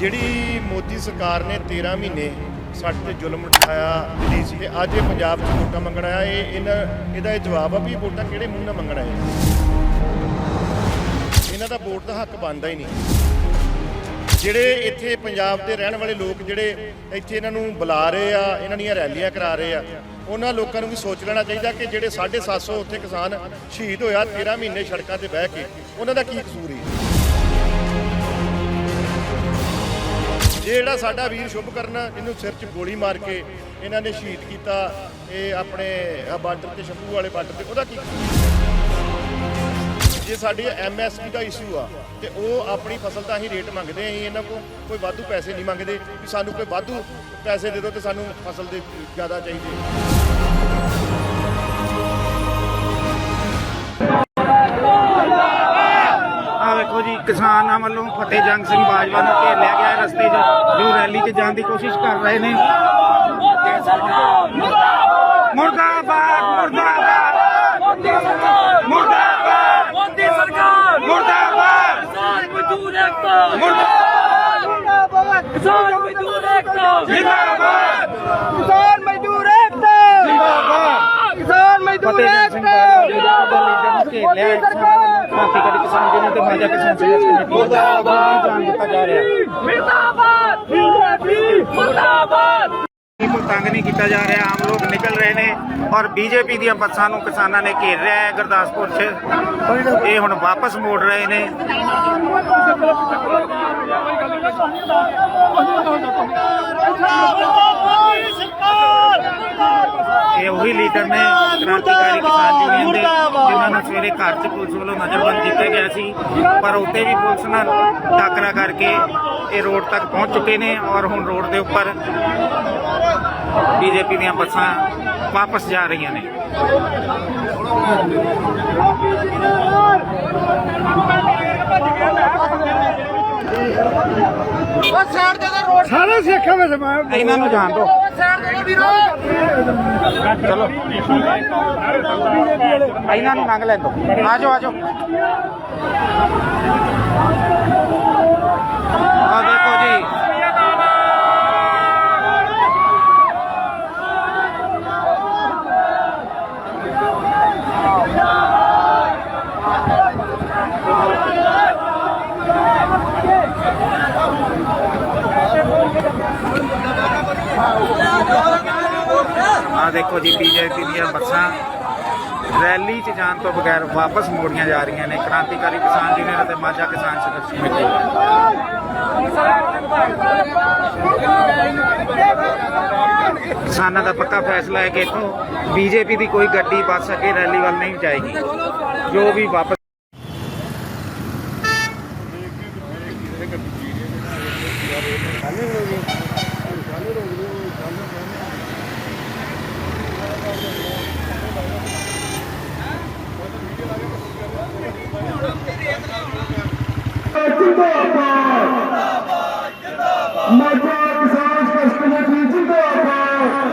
ਜਿਹੜੀ ਮੋਦੀ ਸਰਕਾਰ ਨੇ 13 ਮਹੀਨੇ ਸਾਡੇ ਤੇ ਜ਼ੁਲਮ ਉਠਾਇਆ ਦਿੱਲੀ ਸੀ ਤੇ ਅੱਜ ਇਹ ਪੰਜਾਬ 'ਚ ਵੋਟਾਂ ਮੰਗਣ ਆਇਆ, ਇਹ ਇਹਨਾਂ, ਇਹਦਾ ਇਹ ਜਵਾਬ ਆ ਵੀ ਇਹ ਵੋਟਾਂ ਕਿਹੜੇ ਮੂੰਹ ਨਾਲ ਮੰਗਣ ਆਏ ਇਹਨਾਂ ਦਾ ਵੋਟ ਦਾ ਹੱਕ ਬਣਦਾ ਹੀ ਨਹੀਂ। ਜਿਹੜੇ ਇੱਥੇ ਪੰਜਾਬ ਦੇ ਰਹਿਣ ਵਾਲੇ ਲੋਕ ਜਿਹੜੇ ਇੱਥੇ ਇਹਨਾਂ ਨੂੰ ਬੁਲਾ ਰਹੇ ਆ, ਇਹਨਾਂ ਦੀਆਂ ਰੈਲੀਆਂ ਕਰਾ ਰਹੇ ਆ, ਉਹਨਾਂ ਲੋਕਾਂ ਨੂੰ ਵੀ ਸੋਚ ਲੈਣਾ ਚਾਹੀਦਾ ਕਿ ਜਿਹੜੇ 750 ਉੱਥੇ ਕਿਸਾਨ ਸ਼ਹੀਦ ਹੋਇਆ 13 ਮਹੀਨੇ ਸੜਕਾਂ ਤੇ ਬਹਿ ਕੇ, ਉਹਨਾਂ ਦਾ ਕੀ ਕਸੂਰ ਹੈ ਜੇ ਜਿਹੜਾ ਸਾਡਾ ਵੀਰ ਸ਼ੁਭ ਕਰਨਾ ਇਹਨੂੰ ਸਿਰ 'ਚ ਗੋਲੀ ਮਾਰ ਕੇ ਇਹਨਾਂ ਨੇ ਸ਼ਹੀਦ ਕੀਤਾ। ਇਹ ਆਪਣੇ ਬਾਰਡਰ ਤੇ ਸ਼ੰਭੂ ਵਾਲੇ ਬਾਰਡਰ ਤੇ, ਉਹਦਾ ਕੀ ਜੇ ਸਾਡੀ ਐਮਐਸਪੀ ਦਾ ਇਸ਼ੂ ਆ, ਤੇ ਉਹ ਆਪਣੀ ਫਸਲ ਦਾ ਹੀ ਰੇਟ ਮੰਗਦੇ ਆਂ ਇਹਨਾਂ ਕੋਲ ਕੋਈ ਵਾਧੂ ਪੈਸੇ ਨਹੀਂ ਮੰਗਦੇ। ਕਿ ਸਾਨੂੰ ਕੋਈ ਵਾਧੂ ਪੈਸੇ ਦੇ ਦਿਓ ਤੇ ਸਾਨੂੰ ਫਸਲ ਦੇ ਜ਼ਿਆਦਾ ਚਾਹੀਦੇ। ਕਿਸਾਨਾਂ ਵੱਲੋਂ ਫਤਿਹ ਜੰਗ ਸਿੰਘ ਬਾਜਵਾ ਨੂੰ ਘੇਰ ਲਿਆ ਗਿਆ ਰਸਤੇ 'ਚ ਜੋ ਰੈਲੀ 'ਚ ਜਾਣ ਦੀ ਕੋਸ਼ਿਸ਼ ਕਰ ਰਹੇ ਨੇ। ਮੁਰਦਾਬਾਦ ਮੁਰਦਾਬਾਦ। ਮੋਦੀ ਸਰਕਾਰ ਮੁਰਦਾਬਾਦ। ਮੋਦੀ ਸਰਕਾਰ। ਮੁਰਦਾਬਾਦ। ਕਿਸਾਨ ਮਜ਼ਦੂਰ ਏਕਤਾ। ਮੁਰਦਾਬਾਦ। ਕਿਸਾਨ ਮਜ਼ਦੂਰ ਏਕਤਾ। ਜਿੰਦਾਬਾਦ। ਕਿਸਾਨ ਮਜ਼ਦੂਰ ਏਕਤਾ। ਜਿੰਦਾਬਾਦ। ਕਿਸਾਨ ਮਜ਼ਦੂਰ ਫਤਿਹ ਜੰਗ ਸਿੰਘ ਬਾਜਵਾ ਕਿਸਾਨ ਜਿਹਨਾਂ ਤੇ ਮਾਜਾ ਕਿਸਾਨ ਸੰਘਰਸ਼ ਕਮੇਟੀ ਮੁਰਦਾਬਾਦ! ਜਾਣ ਦਿੱਤਾ ਜਾ ਰਿਹਾ। ਹੈ ਮੁਰਦਾਬਾਦ! ਬੀਜੇਪੀ ਮੁਰਦਾਬਾਦ ਕੋਈ ਤੰਗ ਨਹੀਂ ਕੀਤਾ ਜਾ ਰਿਹਾ। ਆਮ ਲੋਕ ਨਿਕਲ ਰਹੇ ਨੇ ਔਰ ਬੀਜੇਪੀ ਦੀਆਂ ਬੱਸਾਂ ਨੂੰ ਕਿਸਾਨਾਂ ਨੇ ਘੇਰ ਲਿਆ ਹੈ ਗੁਰਦਾਸਪੁਰ 'ਚ। ਇਹ ਹੁਣ ਵਾਪਸ ਮੋੜ ਰਹੇ ਨੇ। ਇਹ ਉਹੀ ਲੀਡਰ ਨੇ ਕ੍ਰਾਂਤੀਕਾਰੀ ਕਿਸਾਨ ਯੂਨੀਅਨ ਦੇ ਜਿਨ੍ਹਾਂ ਨੂੰ ਸਵੇਰੇ ਘਰ 'ਚ ਪੁਲਿਸ ਵੱਲੋਂ ਨਜ਼ਰਬੰਦ ਕੀਤਾ ਗਿਆ ਸੀ। ਪਰ ਉੱਥੇ ਵੀ ਪੁਲਿਸ ਨਾਲ ਟਾਕਰਾ ਕਰਕੇ ਇਹ ਰੋਡ ਤੱਕ ਪਹੁੰਚ ਚੁੱਕੇ ਨੇ ਔਰ ਹੁਣ ਰੋਡ ਦੇ ਉੱਪਰ ਬੀਜੇਪੀ ਦੀਆਂ ਬੱਸਾਂ ਵਾਪਸ ਜਾ ਰਹੀਆਂ ਨੇ। ਉਹ ਸਾਈਡ ਦੇ ਰੋਡ ਸਾਰੇ ਸਿੱਖਾਂ ਵਿੱਚ ਮੈਂ ਇਹਨਾਂ ਨੂੰ ਜਾਣ ਦਿਓ। ਦੇ ਚਲੋ ਇਹਨਾਂ ਨੂੰ ਮੰਗ ਲੈਣ ਦਿਓ ਆ ਜਾਓ ਆ ਜਾਓ ਆ ਦੇਖੋ ਜੀ ਆ ਦੇਖੋ ਜੀ ਬੀਜੇਪੀ ਦੀਆਂ ਬੱਸਾਂ ਰੈਲੀ 'ਚ ਜਾਣ ਤੋਂ ਬਗੈਰ ਵਾਪਸ ਮੋੜੀਆਂ ਜਾ ਰਹੀਆਂ ਨੇ। ਕ੍ਰਾਂਤੀਕਾਰੀ ਕਿਸਾਨ ਯੂਨੀਅਨ ਅਤੇ ਮਾਝਾ ਕਿਸਾਨ ਸੰਘਰਸ਼ ਕਮੇਟੀ ਕਿਸਾਨਾਂ ਦਾ ਪੱਕਾ ਫੈਸਲਾ ਹੈ ਕਿ ਇੱਥੋਂ ਬੀਜੇਪੀ ਦੀ ਕੋਈ ਗੱਡੀ, ਬੱਸ ਅੱਗੇ ਰੈਲੀ ਵੱਲ ਨਹੀਂ ਜਾਏਗੀ। ਜੋ ਵੀ ਵਾਪਸ ਮਾਝਾ ਕਿਸਾਨ ਸੰਘਰਸ਼ ਕਮੇਟੀ ਜਿੰਦਾਬਾਦ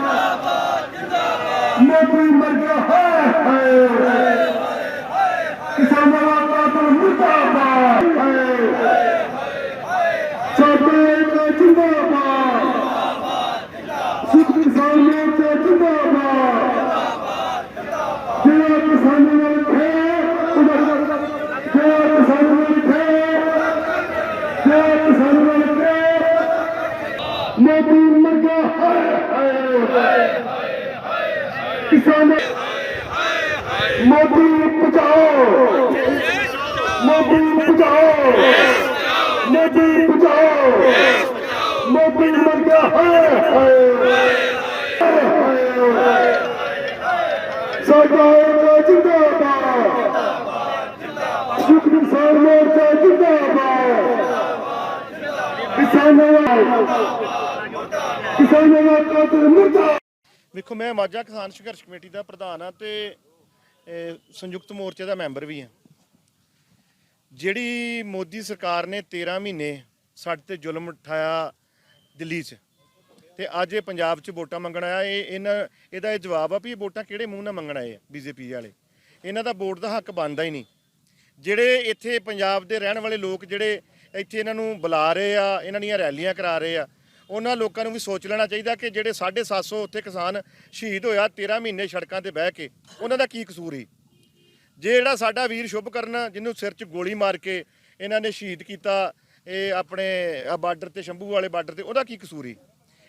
ਮੋਦੀ ਮਰ ਗਿਆ ਹੈ ਹਾਏ ਕਿਸਾਨਾਂ ਦਾ ਕਾਤਲ ਮੁਰਦਾਬਾਦ ਹਾਏ ਸਾਡੇ ਏਕਤਾ ਜਿੰਦਾਬਾਦ ਸਿੱਖ ਕਿਸਾਨ ਮੋਰਚਾ ਜਿੰਦਾਬਾਦ ਜਿਹੜਾ ਕਿਸਾਨਾਂ ਨਾਲ ਹੈ ਉਹਦਾ ਜਿਹੜਾ ਕਿਸਾਨਾਂ ਨਾਲ ਹੈ ਜਿਹੜਾ ਕਿਸਾਨਾਂ ਨਾਲ ਹੈ ਮੋਦੀ ਮਰ ਗਿਆ। ਹਾਏ ਹਾਏ ਕਿਸਾਨ ਮੋਦੀ ਬਚਾਓ ਮੋਦੀ ਬਚਾਓ ਮੋਦੀ ਬਚਾਓ ਮੋਦੀ ਮਰ ਗਿਆ। ਹਾਏ ਹਾਏ ਸਾਡਾ ਏਕਤਾ ਜਿੰਦਾਬਾਦ। ਸਿੱਖ ਕਿਸਾਨ ਮੋਰਚਾ ਜਿੰਦਾਬਾਦ। ਕਿਸਾਨਾਂ ਕਿਸਾਨਾਂ ਦਾ ਕਾਤਲ ਮੁਰਦਾ ਵੇਖੋ ਮੈਂ ਮਾਝਾ ਕਿਸਾਨ ਸੰਘਰਸ਼ ਕਮੇਟੀ ਦਾ ਪ੍ਰਧਾਨ ਆ ਤੇ ਸੰਯੁਕਤ ਮੋਰਚੇ ਦਾ ਮੈਂਬਰ ਵੀ ਆ ਜਿਹੜੀ ਮੋਦੀ ਸਰਕਾਰ ਨੇ 13 ਮਹੀਨੇ ਸਾਡੇ ਤੇ ਜ਼ੁਲਮ ਉਠਾਇਆ ਦਿੱਲੀ 'ਚ, ਤੇ ਅੱਜ ਇਹ ਪੰਜਾਬ 'ਚ ਵੋਟਾਂ ਮੰਗਣ ਆਇਆ, ਇਹ ਇਹਨਾਂ, ਇਹਦਾ ਇਹ ਜਵਾਬ ਆ ਵੀ ਇਹ ਵੋਟਾਂ ਕਿਹੜੇ ਮੂੰਹ ਨਾਲ ਮੰਗਣ ਆਏ ਆ ਬੀਜੇਪੀ ਵਾਲੇ। ਇਹਨਾਂ ਦਾ ਵੋਟ ਦਾ ਹੱਕ ਬਣਦਾ ਹੀ ਨਹੀਂ। ਜਿਹੜੇ ਇੱਥੇ ਪੰਜਾਬ ਦੇ ਰਹਿਣ ਵਾਲੇ ਲੋਕ ਜਿਹੜੇ ਇੱਥੇ ਇਹਨਾਂ ਨੂੰ ਬੁਲਾ ਰਹੇ ਆ, ਇਹਨਾਂ ਦੀਆਂ ਰੈਲੀਆਂ ਕਰਾ ਰਹੇ ਆ ਉਹਨਾਂ ਲੋਕਾਂ ਨੂੰ ਵੀ ਸੋਚ ਲੈਣਾ ਚਾਹੀਦਾ ਕਿ ਜਿਹੜੇ 750 ਉੱਥੇ ਕਿਸਾਨ ਸ਼ਹੀਦ ਹੋਇਆ 13 ਮਹੀਨੇ ਸੜਕਾਂ ਤੇ ਬਹਿ ਕੇ, ਉਹਨਾਂ ਦਾ ਕੀ ਕਸੂਰ ਸੀ ਜੇ ਜਿਹੜਾ ਸਾਡਾ ਵੀਰ ਸ਼ੁਭ ਕਰਨ, ਜਿਹਨੂੰ ਸਿਰ 'ਚ ਗੋਲੀ ਮਾਰ ਕੇ ਇਹਨਾਂ ਨੇ ਸ਼ਹੀਦ ਕੀਤਾ, ਇਹ ਆਪਣੇ ਬਾਰਡਰ ਤੇ ਸ਼ੰਭੂ ਵਾਲੇ ਬਾਰਡਰ ਤੇ, ਉਹਦਾ ਕੀ ਕਸੂਰ ਸੀ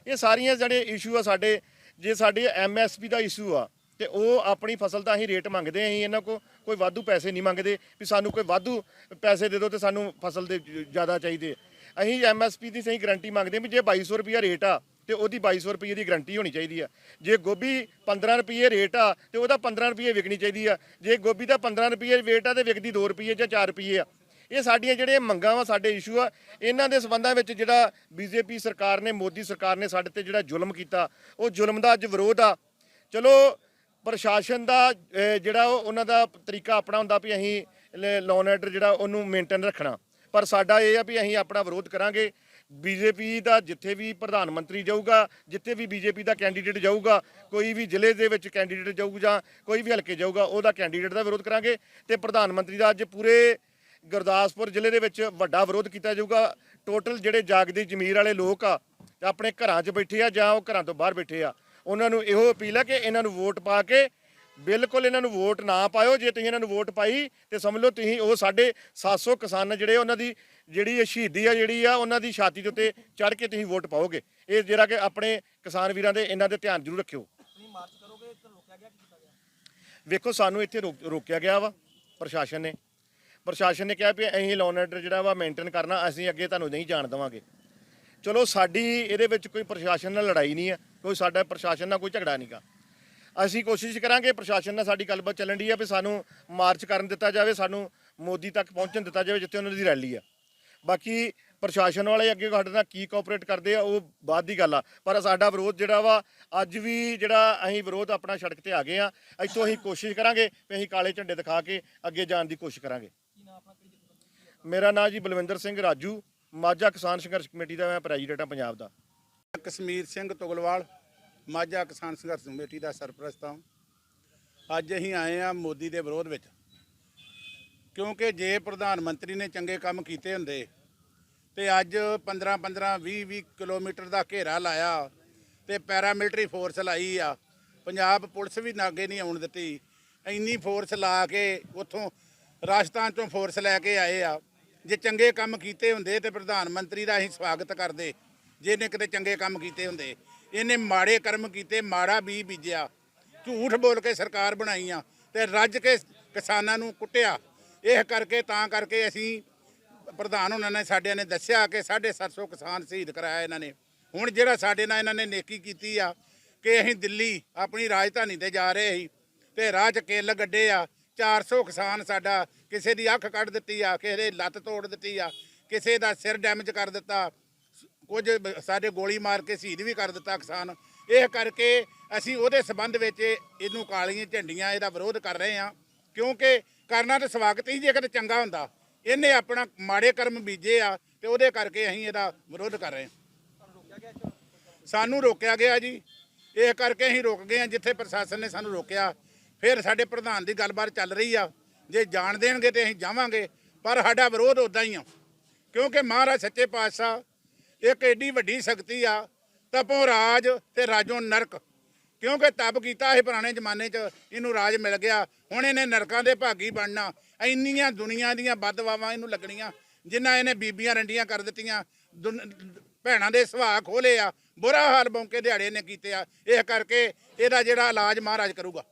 ਇਹ ਸਾਰੀਆਂ ਜਿਹੜੇ ਇਸ਼ੂ ਆ ਸਾਡੇ, ਜੇ ਸਾਡੇ ਐਮਐਸਪੀ ਦਾ ਇਸ਼ੂ ਆ, ਤੇ ਉਹ ਆਪਣੀ ਫਸਲ ਦਾ ਅਸੀਂ ਰੇਟ ਮੰਗਦੇ ਆਂ, ਅਸੀਂ ਇਹਨਾਂ ਕੋ ਕੋਈ ਵਾਧੂ ਪੈਸੇ ਨਹੀਂ ਮੰਗਦੇ, ਵੀ ਸਾਨੂੰ ਕੋਈ ਵਾਧੂ ਪੈਸੇ ਦੇ ਦਿਓ ਤੇ ਸਾਨੂੰ ਫਸਲ ਦੇ ਜ਼ਿਆਦਾ ਚਾਹੀਦੇ ਅਸੀਂ ਐਮਐਸਪੀ ਦੀ ਸਹੀ ਗਾਰੰਟੀ ਮੰਗਦੇ ਹਾਂ ਵੀ ਜੇ 2200 ਰੁਪਿਆ ਰੇਟ ਆ ਤੇ ਉਹਦੀ 2200 ਰੁਪਏ ਦੀ ਗਾਰੰਟੀ ਹੋਣੀ ਚਾਹੀਦੀ ਆ। ਜੇ ਗੋਭੀ 15 ਰੁਪਏ ਰੇਟ ਆ ਤੇ ਉਹਦਾ 15 ਰੁਪਏ ਵਿਕਣੀ ਚਾਹੀਦੀ ਆ। ਜੇ ਗੋਭੀ ਦਾ 15 ਰੁਪਏ ਰੇਟ ਆ ਤੇ ਵਿਕਦੀ 2 ਰੁਪਏ ਜਾਂ 4 ਰੁਪਏ ਆ। ਇਹ ਸਾਡੀਆਂ ਜਿਹੜੀਆਂ ਮੰਗਾਂ ਵਾ, ਸਾਡੇ ਇਸ਼ੂ ਆ, ਇਹਨਾਂ ਦੇ ਸਬੰਧਾਂ ਵਿੱਚ ਜਿਹੜਾ ਬੀਜੇਪੀ ਸਰਕਾਰ ਨੇ, ਮੋਦੀ ਸਰਕਾਰ ਨੇ ਸਾਡੇ ਤੇ ਜਿਹੜਾ ਜ਼ੁਲਮ ਕੀਤਾ, ਉਹ ਜ਼ੁਲਮ ਦਾ ਅੱਜ ਵਿਰੋਧ ਆ। ਚਲੋ, ਪ੍ਰਸ਼ਾਸਨ ਦਾ ਜਿਹੜਾ ਉਹ- ਉਹਨਾਂ ਦਾ ਤਰੀਕਾ ਆਪਣਾ ਹੁੰਦਾ ਵੀ ਅਸੀਂ ਲੋਨ ਆਰਡਰ ਜਿਹੜਾ, ਉਹਨੂੰ ਮੇਨਟੇਨ ਰੱਖਣਾ। ਪਰ ਸਾਡਾ ਇਹ ਆ ਵੀ ਅਸੀਂ ਆਪਣਾ ਵਿਰੋਧ ਕਰਾਂਗੇ। ਬੀਜੇਪੀ ਦਾ ਜਿੱਥੇ ਵੀ ਪ੍ਰਧਾਨ ਮੰਤਰੀ ਜਾਊਗਾ, ਜਿੱਥੇ ਵੀ ਬੀਜੇਪੀ ਦਾ ਕੈਂਡੀਡੇਟ ਜਾਊਗਾ, ਕੋਈ ਵੀ ਜ਼ਿਲ੍ਹੇ ਦੇ ਵਿੱਚ ਕੈਂਡੀਡੇਟ ਜਾਊਗਾ ਜਾਂ ਕੋਈ ਵੀ ਹਲਕੇ ਜਾਊਗਾ, ਉਹਦਾ ਕੈਂਡੀਡੇਟ ਦਾ ਵਿਰੋਧ ਕਰਾਂਗੇ ਤੇ ਪ੍ਰਧਾਨ ਮੰਤਰੀ ਦਾ ਅੱਜ ਪੂਰੇ ਗੁਰਦਾਸਪੁਰ ਜ਼ਿਲ੍ਹੇ ਦੇ ਵਿੱਚ ਵੱਡਾ ਵਿਰੋਧ ਕੀਤਾ ਜਾਊਗਾ। ਟੋਟਲ ਜਿਹੜੇ ਜਾਗਦੀ ਜ਼ਮੀਰ ਵਾਲੇ ਲੋਕ ਆ, ਆਪਣੇ ਘਰਾਂ 'ਚ ਬੈਠੇ ਆ ਜਾਂ ਉਹ ਘਰਾਂ ਤੋਂ ਬਾਹਰ ਬੈਠੇ ਆ, ਉਹਨਾਂ ਨੂੰ ਇਹੋ ਅਪੀਲ ਹੈ ਕਿ ਇਹਨਾਂ ਨੂੰ ਵੋਟ ਪਾ ਕੇ ਬਿਲਕੁਲ ਇਹਨਾਂ ਨੂੰ ਵੋਟ ਨਾ ਪਾਇਓ ਜੇ ਤੁਸੀਂ ਇਹਨਾਂ ਨੂੰ ਵੋਟ ਪਾਈ ਤੇ ਸਮਝ ਲਓ ਤੁਸੀਂ ਉਹ ਸਾਡੇ 700 ਕਿਸਾਨ ਜਿਹੜੇ ਉਹਨਾਂ ਦੀ ਜਿਹੜੀ ਸ਼ਹੀਦੀ ਆ ਜਿਹੜੀ ਆ ਉਹਨਾਂ ਦੀ ਛਾਤੀ ਦੇ ਉੱਤੇ ਚੜ ਕੇ ਤੁਸੀਂ ਵੋਟ ਪਾਓਗੇ। ਇਹ ਜਿਹੜਾ ਕਿ ਆਪਣੇ ਕਿਸਾਨ ਵੀਰਾਂ ਦੇ ਇਹਨਾਂ ਦੇ ਧਿਆਨ ਜ਼ਰੂਰ ਰੱਖਿਓ। ਵੇਖੋ ਸਾਨੂੰ ਇੱਥੇ ਰੋਕ- ਰੋਕਿਆ ਗਿਆ ਵਾ ਪ੍ਰਸ਼ਾਸਨ ਨੇ। ਪ੍ਰਸ਼ਾਸਨ ਨੇ ਕਿਹਾ ਵੀ ਅਸੀਂ ਲੋਨ ਆਰਡਰ ਜਿਹੜਾ ਵਾ ਮੇਨਟੇਨ ਕਰਨਾ ਅਸੀਂ ਅੱਗੇ ਤੁਹਾਨੂੰ ਨਹੀਂ ਜਾਣ ਦੇਵਾਂਗੇ। ਚਲੋ ਸਾਡੀ ਇਹਦੇ ਵਿੱਚ ਕੋਈ ਪ੍ਰਸ਼ਾਸਨ ਨਾਲ ਲੜਾਈ ਨਹੀਂ ਹੈ ਕੋਈ ਸਾਡਾ ਪ੍ਰਸ਼ਾਸਨ ਨਾਲ ਕੋਈ ਝਗੜਾ ਨਹੀਂਗਾ ਅਸੀਂ ਕੋਸ਼ਿਸ਼ ਕਰਾਂਗੇ, ਪ੍ਰਸ਼ਾਸਨ ਨਾਲ ਸਾਡੀ ਗੱਲਬਾਤ ਚੱਲਣ ਦੀ ਆ ਵੀ ਸਾਨੂੰ ਮਾਰਚ ਕਰਨ ਦਿੱਤਾ ਜਾਵੇ, ਸਾਨੂੰ ਮੋਦੀ ਤੱਕ ਪਹੁੰਚਣ ਦਿੱਤਾ ਜਾਵੇ ਜਿੱਥੇ ਉਹਨਾਂ ਦੀ ਰੈਲੀ ਆ ਬਾਕੀ ਪ੍ਰਸ਼ਾਸਨ ਵਾਲੇ ਅੱਗੇ ਸਾਡੇ ਨਾਲ ਕੀ ਕੋਆਪਰੇਟ ਕਰਦੇ ਆ, ਉਹ ਬਾਅਦ ਦੀ ਗੱਲ ਆ। ਪਰ ਸਾਡਾ ਵਿਰੋਧ ਜਿਹੜਾ ਵਾ, ਅੱਜ ਵੀ ਜਿਹੜਾ ਅਸੀਂ ਵਿਰੋਧ ਆਪਣਾ ਸੜਕ ਤੇ ਆ ਗਏ ਆ, ਇੱਥੋਂ ਅਸੀਂ ਕੋਸ਼ਿਸ਼ ਕਰਾਂਗੇ ਵੀ ਅਸੀਂ ਕਾਲੇ ਝੰਡੇ ਦਿਖਾ ਕੇ ਅੱਗੇ ਜਾਣ ਦੀ ਕੋਸ਼ਿਸ਼ ਕਰਾਂਗੇ। ਮੇਰਾ ਨਾਮ ਜੀ ਬਲਵਿੰਦਰ ਸਿੰਘ ਰਾਜੂ, ਮਾਝਾ ਕਿਸਾਨ ਸੰਘਰਸ਼ ਕਮੇਟੀ ਦਾ ਮੈਂ ਪ੍ਰੈਜ਼ੀਡੈਂਟ ਹਾਂ ਪੰਜਾਬ ਦਾ। ਕਸ਼ਮੀਰ ਸਿੰਘ ਤੁਗਲਵਾਲ ਮਾਝਾ ਕਿਸਾਨ ਸੰਘਰਸ਼ ਕਮੇਟੀ ਦਾ ਸਰਪ੍ਰਸਤ ਹਾਂ। ਅੱਜ ਅਸੀਂ ਆਏ ਆ ਮੋਦੀ ਦੇ ਵਿਰੋਧ ਵਿੱਚ। ਕਿਉਂਕਿ ਜੇ ਪ੍ਰਧਾਨ ਮੰਤਰੀ ਨੇ ਚੰਗੇ ਕੰਮ ਕੀਤੇ ਹੁੰਦੇ ਤੇ ਅੱਜ 15 15 20 20 ਕਿਲੋਮੀਟਰ ਦਾ ਘੇਰਾ ਲਾਇਆ ਤੇ ਪੈਰਾਮਿਲਟਰੀ ਫੋਰਸ ਲਾਈ ਆ। ਪੰਜਾਬ ਪੁਲਿਸ ਵੀ ਨਾਗੇ ਨਹੀਂ ਆਉਣ ਦਿੱਤੀ। ਇੰਨੀ ਫੋਰਸ ਲਾ ਕੇ ਉੱਥੋਂ ਰਾਜਸਥਾਨ ਚੋਂ ਫੋਰਸ ਲੈ ਕੇ ਆਏ ਆ। ਜੇ ਚੰਗੇ ਕੰਮ ਕੀਤੇ ਹੁੰਦੇ ਤੇ ਪ੍ਰਧਾਨ ਮੰਤਰੀ ਦਾ ਅਸੀਂ ਸਵਾਗਤ ਕਰਦੇ। ਜੇ ਇਹਨੇ ਕਿਤੇ ਚੰਗੇ ਕੰਮ ਕੀਤੇ ਹੁੰਦੇ। ਇਹਨੇ ਮਾੜੇ ਕਰਮ ਕੀਤੇ, ਮਾੜਾ ਬੀਜ ਬੀਜਿਆ। ਝੂਠ ਬੋਲ ਕੇ ਸਰਕਾਰ ਬਣਾਈਆਂ ਆ ਤੇ ਰੱਜ ਕੇ ਕਿਸਾਨਾਂ ਨੂੰ ਕੁੱਟਿਆ। ਇਹ ਕਰਕੇ, ਤਾਂ ਕਰਕੇ ਅਸੀਂ ਪ੍ਰਧਾਨ ਉਹਨਾਂ ਨੇ ਸਾਡਿਆਂ ਨੇ ਦੱਸਿਆ ਕਿ 750 ਕਿਸਾਨ ਸ਼ਹੀਦ ਕਰਾਇਆ ਇਹਨਾਂ ਨੇ। ਹੁਣ ਜਿਹੜਾ ਸਾਡੇ ਨਾਲ ਇਹਨਾਂ ਨੇ ਨੇਕੀ ਕੀਤੀ ਆ ਕਿ ਅਸੀਂ ਦਿੱਲੀ ਆਪਣੀ ਰਾਜਧਾਨੀ ਤੇ ਜਾ ਰਹੇ ਸੀ ਤੇ ਰਾਹ 'ਚ ਕਿੱਲ ਗੱਡੇ ਆ 400 ਕਿਸਾਨ ਸਾਡਾ ਕਿਸੇ ਦੀ ਅੱਖ ਕੱਢ ਦਿੱਤੀ ਆ, ਕਿਸੇ ਦੇ ਲੱਤ ਤੋੜ ਦਿੱਤੀ ਆ, ਕਿਸੇ ਦਾ ਸਿਰ ਡੈਮੇਜ ਕਰ ਦਿੱਤਾ। ਕੁਝ ਸਾਡੇ ਗੋਲੀ ਮਾਰ ਕੇ ਸ਼ਹੀਦ ਵੀ ਕਰ ਦਿੱਤਾ ਕਿਸਾਨ। ਇਹ ਕਰਕੇ ਅਸੀਂ ਉਹਦੇ ਸਬੰਧ ਵਿੱਚ ਇਹਨੂੰ ਕਾਲੀਆਂ ਝੰਡੀਆਂ ਇਹਦਾ ਵਿਰੋਧ ਕਰ ਰਹੇ ਹਾਂ। ਕਿਉਂਕਿ ਕਰਨਾ ਤਾਂ ਸਵਾਗਤ ਹੀ ਜੇਕਰ ਚੰਗਾ ਹੁੰਦਾ। ਇਹਨੇ ਆਪਣਾ ਮਾੜੇ ਕਰਮ ਬੀਜੇ ਆ ਤੇ ਉਹਦੇ ਕਰਕੇ ਅਸੀਂ ਇਹਦਾ ਵਿਰੋਧ ਕਰ ਰਹੇ ਹਾਂ। ਸਾਨੂੰ ਰੋਕਿਆ ਗਿਆ ਜੀ। ਇਹ ਕਰਕੇ ਅਸੀਂ ਰੁਕ ਗਏ ਹਾਂ ਜਿੱਥੇ ਪ੍ਰਸ਼ਾਸਨ ਨੇ ਸਾਨੂੰ ਰੋਕਿਆ। ਫਿਰ ਸਾਡੇ ਪ੍ਰਧਾਨ ਦੀ ਗੱਲਬਾਤ ਚੱਲ ਰਹੀ ਆ। ਜੇ ਜਾਣ ਦੇਣਗੇ ਤੇ ਅਸੀਂ ਜਾਵਾਂਗੇ। ਪਰ ਸਾਡਾ ਵਿਰੋਧ ਉਦਾਂ ਹੀ ਆ। ਕਿਉਂਕਿ ਮਹਾਰਾਜ ਸੱਚੇ ਪਾਤਸ਼ਾਹ ਇੱਕ ਐਡੀ ਵੱਡੀ ਸ਼ਕਤੀ ਆ, ਤਪੋ ਰਾਜ ਤੇ ਰਾਜੋਂ ਨਰਕ। ਕਿਉਂਕਿ ਤਪ ਕੀਤਾ ਇਹ ਪੁਰਾਣੇ ਜ਼ਮਾਨੇ 'ਚ, ਇਹਨੂੰ ਰਾਜ ਮਿਲ ਗਿਆ। ਹੁਣ ਇਹਨੇ ਨਰਕਾਂ ਦੇ ਭਾਗੀ ਬਣਨਾ। ਇੰਨੀਆਂ ਦੁਨੀਆ ਦੀਆਂ ਬਦਵਾਵਾਂ ਇਹਨੂੰ ਲੱਗਣੀਆਂ, ਜਿਨ੍ਹਾਂ ਇਹਨੇ ਬੀਬੀਆਂ ਰੰਡੀਆਂ ਕਰ ਦਿੱਤੀਆਂ। ਦੁਨ- ਭੈਣਾਂ ਦੇ ਸੁਭਾਅ ਖੋਲੇ ਆ, ਬੁਰਾ ਹਾਲ ਬੌਂਕੇ ਦਿਹਾੜੇ ਨੇ ਕੀਤੇ ਆ। ਇਸ ਕਰਕੇ ਇਹਦਾ ਜਿਹੜਾ ਇਲਾਜ ਮਹਾਰਾਜ ਕਰੂਗਾ।